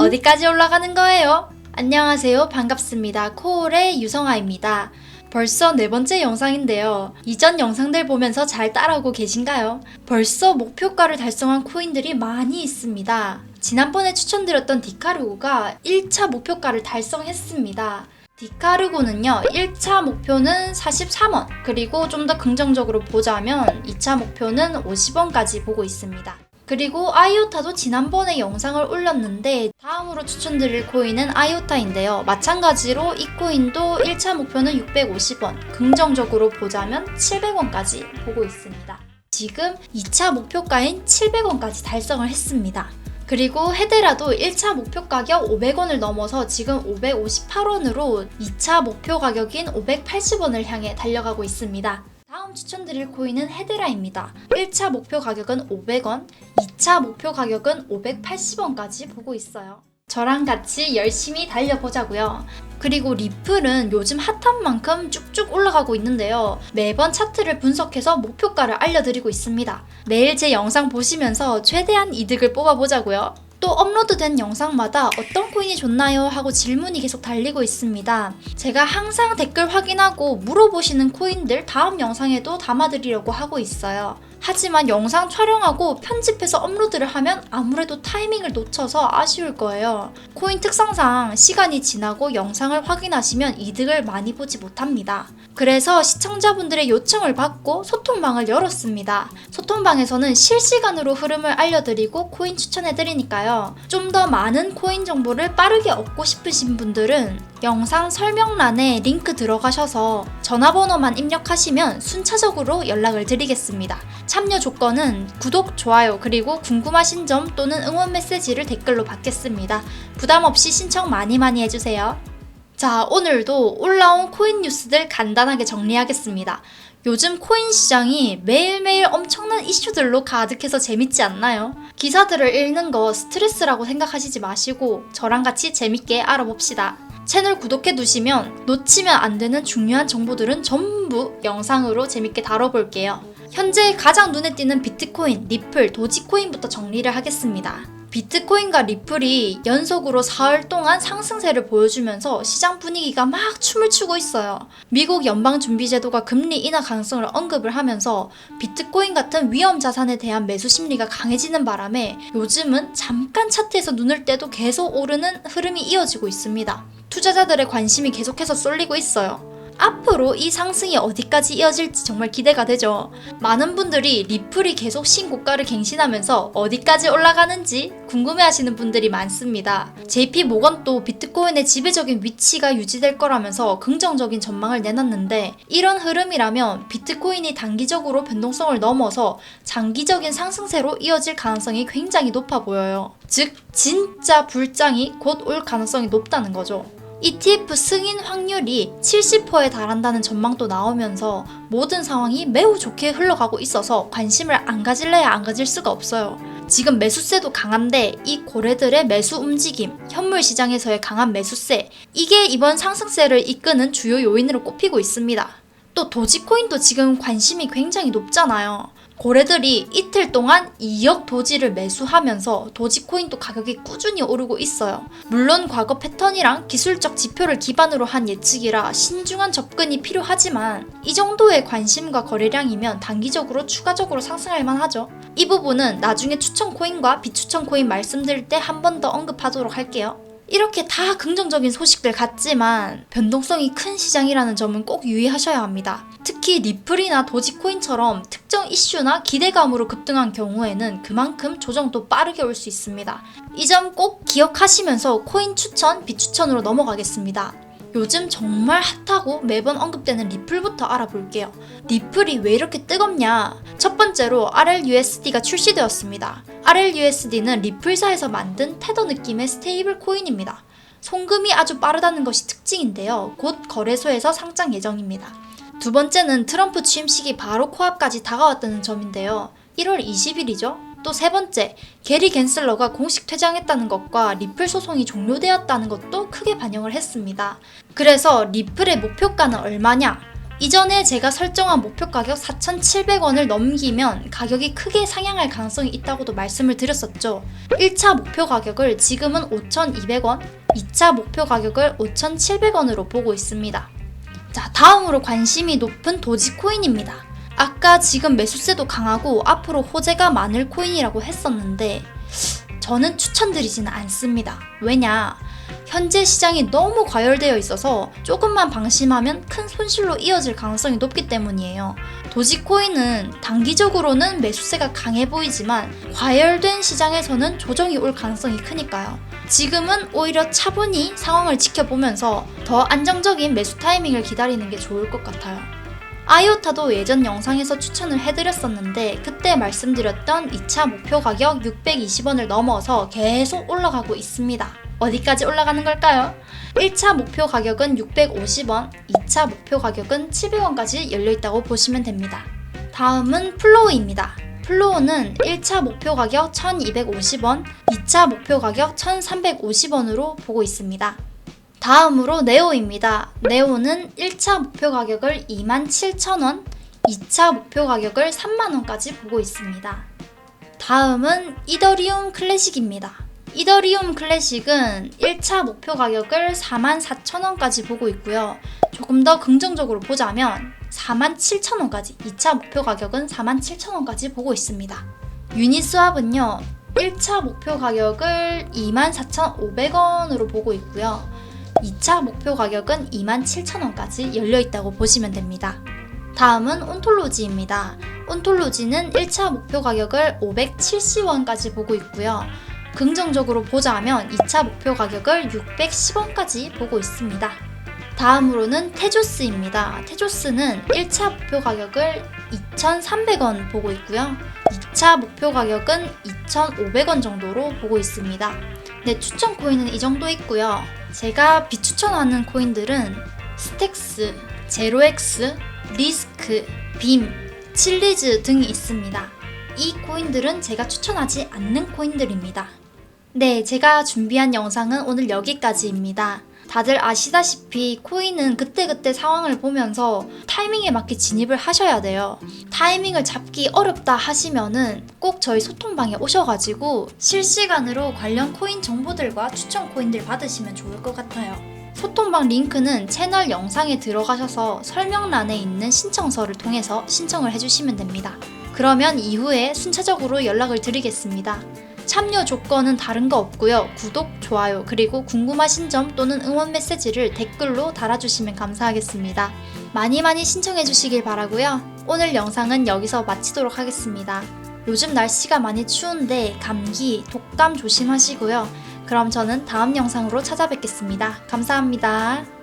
어디까지 올라가는 거예요? 안녕하세요. 반갑습니다. 코올의 유성아입니다. 벌써 네 번째 영상인데요. 이전 영상들 보면서 잘 따라오고 계신가요? 벌써 목표가를 달성한 코인들이 많이 있습니다. 지난번에 추천드렸던 디카르고가 1차 목표가를 달성했습니다. 디카르고는요, 1차 목표는 43원, 그리고 좀 더 긍정적으로 보자면 2차 목표는 50원까지 보고 있습니다. 그리고 아이오타도 지난번에 영상을 올렸는데 다음으로 추천드릴 코인은 아이오타인데요. 마찬가지로 이 코인도 1차 목표는 650원, 긍정적으로 보자면 700원까지 보고 있습니다. 지금 2차 목표가인 700원까지 달성을 했습니다. 그리고 헤데라도 1차 목표 가격 500원을 넘어서 지금 558원으로 2차 목표 가격인 580원을 향해 달려가고 있습니다. 다음 추천드릴 코인은 헤데라입니다. 1차 목표 가격은 500원, 2차 목표 가격은 580원까지 보고 있어요. 저랑 같이 열심히 달려보자고요. 그리고 리플은 요즘 핫한 만큼 쭉쭉 올라가고 있는데요. 매번 차트를 분석해서 목표가를 알려드리고 있습니다. 매일 제 영상 보시면서 최대한 이득을 뽑아보자고요. 또 업로드된 영상마다 어떤 코인이 좋나요? 하고 질문이 계속 달리고 있습니다. 제가 항상 댓글 확인하고 물어보시는 코인들 다음 영상에도 담아드리려고 하고 있어요. 하지만 영상 촬영하고 편집해서 업로드를 하면 아무래도 타이밍을 놓쳐서 아쉬울 거예요. 코인 특성상 시간이 지나고 영상을 확인하시면 이득을 많이 보지 못합니다. 그래서 시청자분들의 요청을 받고 소통방을 열었습니다. 소통방에서는 실시간으로 흐름을 알려드리고 코인 추천해드리니까요. 좀 더 많은 코인 정보를 빠르게 얻고 싶으신 분들은 영상 설명란에 링크 들어가셔서 전화번호만 입력하시면 순차적으로 연락을 드리겠습니다. 참여 조건은 구독, 좋아요, 그리고 궁금하신 점 또는 응원 메시지를 댓글로 받겠습니다. 부담 없이 신청 많이 많이 해주세요. 자, 오늘도 올라온 코인 뉴스들 간단하게 정리하겠습니다. 요즘 코인 시장이 매일매일 엄청난 이슈들로 가득해서 재밌지 않나요? 기사들을 읽는 거 스트레스라고 생각하시지 마시고 저랑 같이 재밌게 알아봅시다. 채널 구독해 두시면 놓치면 안 되는 중요한 정보들은 전부 영상으로 재밌게 다뤄볼게요. 현재 가장 눈에 띄는 비트코인, 리플, 도지코인부터 정리를 하겠습니다. 비트코인과 리플이 연속으로 사흘 동안 상승세를 보여주면서 시장 분위기가 막 춤을 추고 있어요. 미국 연방준비제도가 금리 인하 가능성을 언급을 하면서 비트코인 같은 위험 자산에 대한 매수 심리가 강해지는 바람에 요즘은 잠깐 차트에서 눈을 떼도 계속 오르는 흐름이 이어지고 있습니다. 투자자들의 관심이 계속해서 쏠리고 있어요. 앞으로 이 상승이 어디까지 이어질지 정말 기대가 되죠. 많은 분들이 리플이 계속 신고가를 갱신하면서 어디까지 올라가는지 궁금해하시는 분들이 많습니다. JP 모건도 비트코인의 지배적인 위치가 유지될 거라면서 긍정적인 전망을 내놨는데 이런 흐름이라면 비트코인이 단기적으로 변동성을 넘어서 장기적인 상승세로 이어질 가능성이 굉장히 높아 보여요. 즉 진짜 불장이 곧 올 가능성이 높다는 거죠. ETF 승인 확률이 70%에 달한다는 전망도 나오면서 모든 상황이 매우 좋게 흘러가고 있어서 관심을 안 가질래야 안 가질 수가 없어요. 지금 매수세도 강한데 이 고래들의 매수 움직임, 현물 시장에서의 강한 매수세, 이게 이번 상승세를 이끄는 주요 요인으로 꼽히고 있습니다. 또 도지코인도 지금 관심이 굉장히 높잖아요. 고래들이 이틀 동안 2억 도지를 매수하면서 도지코인도 가격이 꾸준히 오르고 있어요. 물론 과거 패턴이랑 기술적 지표를 기반으로 한 예측이라 신중한 접근이 필요하지만 이 정도의 관심과 거래량이면 단기적으로 추가적으로 상승할 만하죠. 이 부분은 나중에 추천 코인과 비추천 코인 말씀드릴 때 한 번 더 언급하도록 할게요. 이렇게 다 긍정적인 소식들 같지만 변동성이 큰 시장이라는 점은 꼭 유의하셔야 합니다. 특히 리플이나 도지코인처럼 특정 이슈나 기대감으로 급등한 경우에는 그만큼 조정도 빠르게 올 수 있습니다. 이 점 꼭 기억하시면서 코인 추천, 비추천으로 넘어가겠습니다. 요즘 정말 핫하고 매번 언급되는 리플부터 알아볼게요. 리플이 왜 이렇게 뜨겁냐? 첫 번째로 RLUSD가 출시되었습니다. RLUSD는 리플사에서 만든 테더 느낌의 스테이블 코인입니다. 송금이 아주 빠르다는 것이 특징인데요. 곧 거래소에서 상장 예정입니다. 두 번째는 트럼프 취임식이 바로 코앞까지 다가왔다는 점인데요. 1월 20일이죠. 또 세 번째, 게리 겐슬러가 공식 퇴장했다는 것과 리플 소송이 종료되었다는 것도 크게 반영을 했습니다. 그래서 리플의 목표가는 얼마냐? 이전에 제가 설정한 목표 가격 4,700원을 넘기면 가격이 크게 상향할 가능성이 있다고도 말씀을 드렸었죠. 1차 목표 가격을 지금은 5,200원, 2차 목표 가격을 5,700원으로 보고 있습니다. 자, 다음으로 관심이 높은 도지코인입니다. 아까 지금 매수세도 강하고 앞으로 호재가 많을 코인이라고 했었는데 저는 추천드리지는 않습니다. 왜냐? 현재 시장이 너무 과열되어 있어서 조금만 방심하면 큰 손실로 이어질 가능성이 높기 때문이에요. 도지코인은 단기적으로는 매수세가 강해 보이지만 과열된 시장에서는 조정이 올 가능성이 크니까요. 지금은 오히려 차분히 상황을 지켜보면서 더 안정적인 매수 타이밍을 기다리는 게 좋을 것 같아요. 아이오타도 예전 영상에서 추천을 해드렸었는데 그때 말씀드렸던 2차 목표 가격 620원을 넘어서 계속 올라가고 있습니다. 어디까지 올라가는 걸까요? 1차 목표 가격은 650원, 2차 목표 가격은 700원까지 열려있다고 보시면 됩니다. 다음은 플로우입니다. 플로우는 1차 목표 가격 1250원, 2차 목표 가격 1350원으로 보고 있습니다. 다음으로 네오입니다. 네오는 1차 목표 가격을 27,000원, 2차 목표 가격을 3만원까지 보고 있습니다. 다음은 이더리움 클래식입니다. 이더리움 클래식은 1차 목표 가격을 44,000원까지 보고 있고요. 조금 더 긍정적으로 보자면 47,000원까지, 2차 목표 가격은 47,000원까지 보고 있습니다. 유니스왑은요, 1차 목표 가격을 24,500원으로 보고 있고요. 2차 목표 가격은 27,000원까지 열려 있다고 보시면 됩니다. 다음은 온톨로지입니다. 온톨로지는 1차 목표 가격을 570원까지 보고 있고요. 긍정적으로 보자면 2차 목표 가격을 610원까지 보고 있습니다. 다음으로는 테조스입니다. 테조스는 1차 목표 가격을 2,300원 보고 있고요. 2차 목표 가격은 2,500원 정도로 보고 있습니다. 네, 추천 코인은 이 정도 있고요. 제가 비추천하는 코인들은 스택스, 제로엑스, 리스크, 빔, 칠리즈 등이 있습니다. 이 코인들은 제가 추천하지 않는 코인들입니다. 네, 제가 준비한 영상은 오늘 여기까지입니다. 다들 아시다시피 코인은 그때그때 상황을 보면서 타이밍에 맞게 진입을 하셔야 돼요. 타이밍을 잡기 어렵다 하시면은 꼭 저희 소통방에 오셔가지고 실시간으로 관련 코인 정보들과 추천 코인들 받으시면 좋을 것 같아요. 소통방 링크는 채널 영상에 들어가셔서 설명란에 있는 신청서를 통해서 신청을 해주시면 됩니다. 그러면 이후에 순차적으로 연락을 드리겠습니다. 참여 조건은 다른 거 없고요. 구독, 좋아요, 그리고 궁금하신 점 또는 응원 메시지를 댓글로 달아주시면 감사하겠습니다. 많이 많이 신청해 주시길 바라고요. 오늘 영상은 여기서 마치도록 하겠습니다. 요즘 날씨가 많이 추운데 감기, 독감 조심하시고요. 그럼 저는 다음 영상으로 찾아뵙겠습니다. 감사합니다.